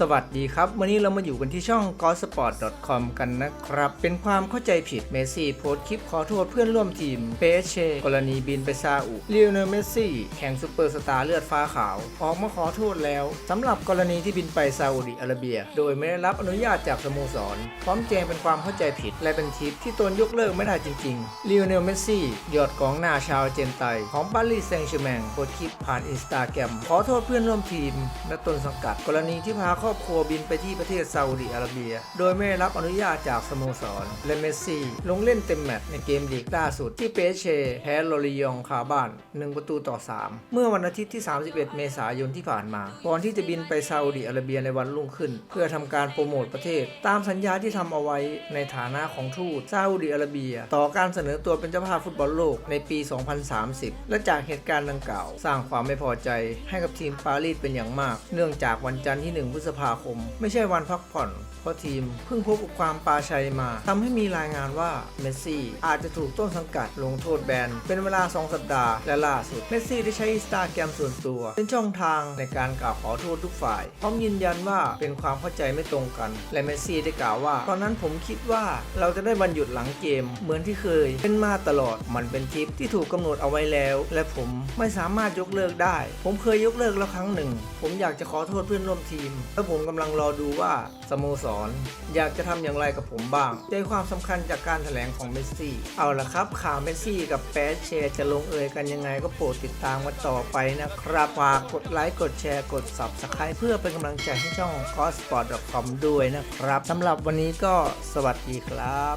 สวัสดีครับ วันนี้เรามาอยู่กันที่ช่อง g o s p o r t c o m กันนะครับ เป็นความเข้าใจผิดเมสซี่โพสคลิปขอโทษเพื่อนร่วมทีมเปเชกรณีบินไปซาอุเล o เนลเมสซี่แห่งซูเปอร์สตาร์เลือดฟ้าขาว ออกมาขอโทษแล้วสำหรับกรณีที่บินไปซาอุดิอาระเบีย โดยไม่ได้รับอนุญาตจากสโมสร พร้อมแจ้งเป็นความเข้าใจผิด และเป็นทิปที่ตนยกเลิกไม่ได้จริงๆเล o เนลเมสซี่ยอดกองหน้าชาวเจนไตของปารีสแซงต์แชร์แมงโพสคลิปผ่านอินสตาแกรมขอโทษเพื่อนร่วมทีมและตนสังกัดกรณีที่พาครอบครัวบินไปที่ประเทศซาอุดิอาระเบีย โดยไม่ได้รับอนุญาตจากสโมสร และเมสซี่ ลงเล่นเต็มแมตช์ในเกมลีกล่าสุดที่เปเชแพ้โรลิยองคาบ้าน 1 ประตูต่อ 3 เมื่อวันอาทิตย์ที่ 31 เมษายนที่ผ่านมา ก่อนที่จะบินไปซาอุดิอาระเบียในวันรุ่งขึ้น เพื่อทำการโปรโมทประเทศ ตามสัญญาที่ทำเอาไว้ในฐานะของทูตซาอุดิอาระเบีย ต่อการเสนอตัวเป็นเจ้าภาพฟุตบอลโลกในปี 2030 และจากเหตุการณ์ดังกล่าว สร้างความไม่พอใจให้กับทีมปารีสเป็นอย่างมาก เนื่องจากวันจันทร์ที่ 1 พฤษภาคม ไม่ใช่วันพักผ่อน เพราะทีมเพิ่งพบกับความปาชัยมาทำให้มีรายงานว่าเมสซี่อาจจะถูกต้นสังกัดลงโทษแบนเป็นเวลา 2 สัปดาห์และล่าสุดเมสซี่ได้ใช้อินสตาแกรมส่วนตัว เป็นช่องทางในการกล่าวขอโทษทุกฝ่ายพร้อมยืนยันว่าเป็นความเข้าใจไม่ตรงกัน และเมสซี่ได้กล่าวว่า ตอนนั้นผมคิดว่าเราจะได้วันหยุดหลังเกม เหมือนที่เคย เป็นมาตลอดมันเป็นทริปที่ถูกกำหนดเอาไว้แล้ว และผมไม่สามารถยกเลิกได้ ผมเคยยกเลิกแล้วครั้งหนึ่ง ผมอยากจะขอโทษเพื่อนร่วมทีมและผมกำลังรอดูว่าสโมสรอยากจะทำอย่างไรกับผมบ้าง ใจความสำคัญจากการแถลงของเมสซี่ เอาละครับ ข่าวเมสซี่กับแปชเชร์จะลงเอยกันยังไงก็โปรดติดตามกันต่อไปนะครับฝากกดไลค์กดแชร์กด subscribe เพื่อเป็นกำลังใจให้ช่อง c o s p o r t c o m ด้วยนะครับสำหรับวันนี้ก็สวัสดีครับ